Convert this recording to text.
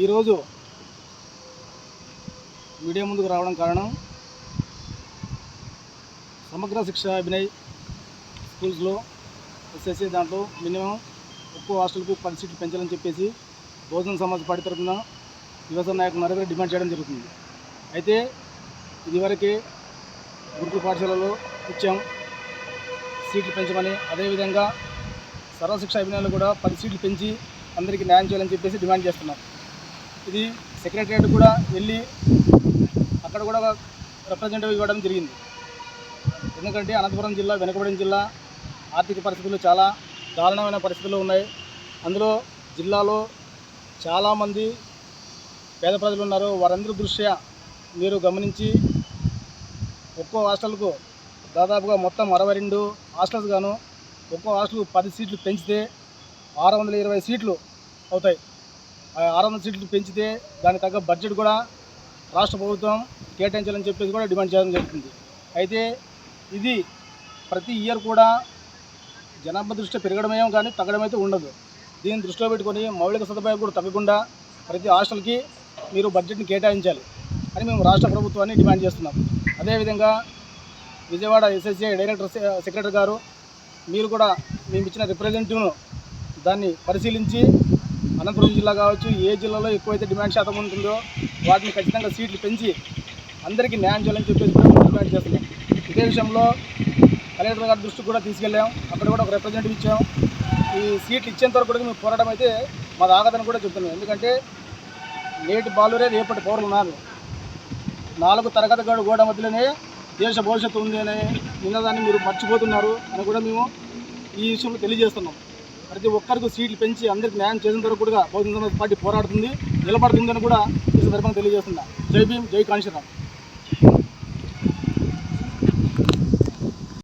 ఈరోజు మీడియా ముందుకు రావడం కారణం సమగ్ర శిక్ష అభినయ్ స్కూల్స్లో ఎస్ఎస్సి దాంట్లో మినిమం ఎక్కువ హాస్టల్కు పది సీట్లు పెంచాలని చెప్పేసి బహుజన సమాజ్ పార్టీ తరఫున యువజన నాయకులు నరగర డిమాండ్ చేయడం జరుగుతుంది. అయితే ఇదివరకే గురుకుల పాఠశాలలో ఇచ్చాం సీట్లు పెంచమని. అదేవిధంగా సర్వశిక్ష అభినయాలు కూడా పది సీట్లు పెంచి అందరికీ న్యాయం చేయాలని చెప్పేసి డిమాండ్ చేస్తున్నారు. ఇది సెక్రటరియట్ కూడా వెళ్ళి అక్కడ కూడా రిప్రజెంటేటివ్ ఇవ్వడం జరిగింది. ఎందుకంటే అనంతపురం జిల్లా వెనుకబడిన జిల్లా ఆర్థిక పరిస్థితులు చాలా దారుణమైన పరిస్థితులు ఉన్నాయి. అందులో జిల్లాలో చాలామంది పేద ప్రజలు ఉన్నారు. వారందరి దృష్ట్యా మీరు గమనించి ఒక్కో హాస్టల్కు దాదాపుగా మొత్తం అరవై రెండు హాస్టల్స్ గాను ఒక్కో హాస్టల్కు పది సీట్లు పెంచితే ఆరు వందల ఇరవై సీట్లు అవుతాయి. ఆరు వందల సీట్లు పెంచితే దానికి తగ్గ బడ్జెట్ కూడా రాష్ట్ర ప్రభుత్వం కేటాయించాలని చెప్పేసి కూడా డిమాండ్ చేయడం జరుగుతుంది. అయితే ఇది ప్రతి ఇయర్ కూడా జనాభా దృష్ట్యా పెరగడమే కానీ తగ్గడం అయితే ఉండదు. దీన్ని దృష్టిలో పెట్టుకొని మౌలిక సదుపాయాలు కూడా తగ్గకుండా ప్రతి హాస్టల్కి మీరు బడ్జెట్ని కేటాయించాలి అని మేము రాష్ట్ర ప్రభుత్వాన్ని డిమాండ్ చేస్తున్నాం. అదేవిధంగా విజయవాడ ఎస్ఎస్ఏ డైరెక్టర్ సెక్రటరీ గారు మీరు కూడా మేము ఇచ్చిన రిప్రజెంటేటివ్ను దాన్ని పరిశీలించి అనంతపురం జిల్లా కావచ్చు ఏ జిల్లాలో ఎక్కువైతే డిమాండ్ శాతం ఉంటుందో వాటిని ఖచ్చితంగా సీట్లు పెంచి అందరికీ న్యాయం చేయాలని చెప్పేసి కూడా డిమాండ్ చేస్తున్నాం. ఇదే విషయంలో కలెక్టర్ గారి దృష్టికి కూడా తీసుకెళ్ళాం. అక్కడ కూడా ఒక రిప్రజెంటేటివ్ ఇచ్చాం. ఈ సీట్లు ఇచ్చేంత వరకు కూడా మేము పోరాటం అయితే మాది ఆగదని కూడా చెప్తున్నాం. ఎందుకంటే నేటి బాలురే రేపటి పౌరులు ఉన్నారు. నాలుగు తరగతి గడు గోడ మధ్యలోనే దేశ భవిష్యత్తు ఉంది అని నిన్నదాన్ని మీరు మర్చిపోతున్నారు అని కూడా మేము ఈ విషయంలో తెలియజేస్తున్నాం. ప్రతి ఒక్కరికి సీట్లు పెంచి అందరికి న్యాయం చేసిన వరకు కూడా బహుజన సమాజ్ పార్టీ పోరాడుతుంది నిలబడుతుందని కూడా ఈ సందర్భంగా తెలియజేస్తున్నా. జై భీమ్ జై కాంశీరామ్